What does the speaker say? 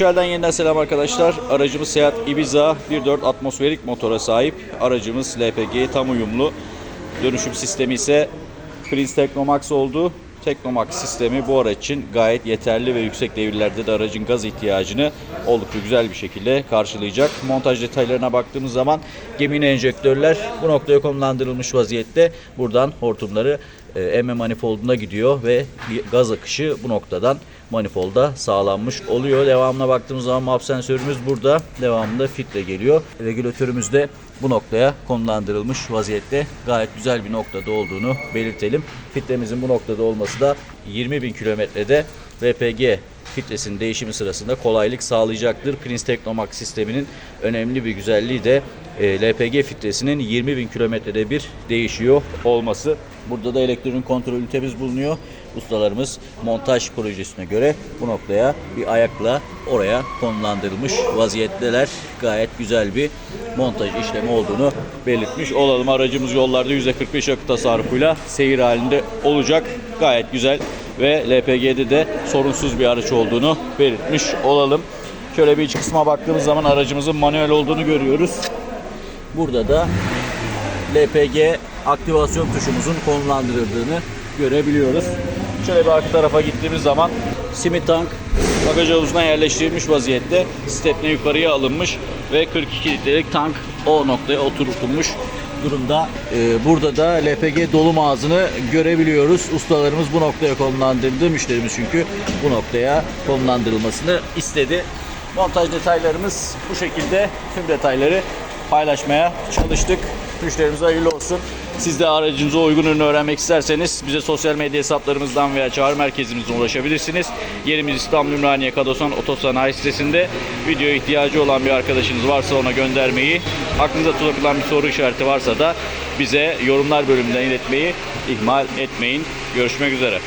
Koçer'den yeniden selam arkadaşlar. Aracımız Seat Ibiza 1.4 atmosferik motora sahip. Aracımız LPG tam uyumlu. Dönüşüm sistemi ise Prince Technomax oldu. Technomax sistemi bu araç için gayet yeterli ve yüksek devirlerde de aracın gaz ihtiyacını oldukça güzel bir şekilde karşılayacak. Montaj detaylarına baktığımız zaman gemini enjektörler bu noktaya konumlandırılmış vaziyette. Buradan hortumları emme manifolduna gidiyor ve gaz akışı bu noktadan manifolda sağlanmış oluyor. Devamına baktığımız zaman map sensörümüz burada. Devamında fitle geliyor. Regülatörümüz de bu noktaya konumlandırılmış vaziyette. Gayet güzel bir noktada olduğunu belirtelim. Filtremizin bu noktada olması da 20 bin kilometrede LPG filtresinin değişimi sırasında kolaylık sağlayacaktır. Prince Technomax sisteminin önemli bir güzelliği de e, LPG filtresinin 20 bin kilometrede bir değişiyor olması. Burada da elektronik kontrol ünitemiz bulunuyor. Ustalarımız montaj projesine göre bu noktaya bir ayakla oraya konumlandırılmış vaziyetteler. Gayet güzel bir montaj işlemi olduğunu belirtmiş olalım. Aracımız yollarda %45 yakıt tasarrufuyla seyir halinde olacak. Gayet güzel ve LPG'de de sorunsuz bir araç olduğunu belirtmiş olalım. Şöyle bir iç kısma baktığımız zaman aracımızın manuel olduğunu görüyoruz. Burada da LPG aktivasyon tuşumuzun konumlandırıldığını görebiliyoruz. Şöyle bir arka tarafa gittiğimiz zaman simit tank bagaj havuzuna yerleştirilmiş vaziyette. Stepne yukarıya alınmış ve 42 litrelik tank o noktaya oturtulmuş durumda. Ee, burada da LPG dolum ağzını görebiliyoruz. Ustalarımız bu noktaya konumlandırdı. Müşterimiz çünkü bu noktaya konumlandırılmasını istedi. Montaj detaylarımız bu şekilde. Tüm detayları paylaşmaya çalıştık. Müşterimize hayırlı olsun. Siz de aracınıza uygun ürünü öğrenmek isterseniz bize sosyal medya hesaplarımızdan veya çağrı merkezimizden ulaşabilirsiniz. Yerimiz İstanbul Ümraniye Kadosan Otosanayi sitesinde. Videoya ihtiyacı olan bir arkadaşınız varsa ona göndermeyi, aklınıza takılan bir soru işareti varsa da bize yorumlar bölümünden iletmeyi ihmal etmeyin. Görüşmek üzere.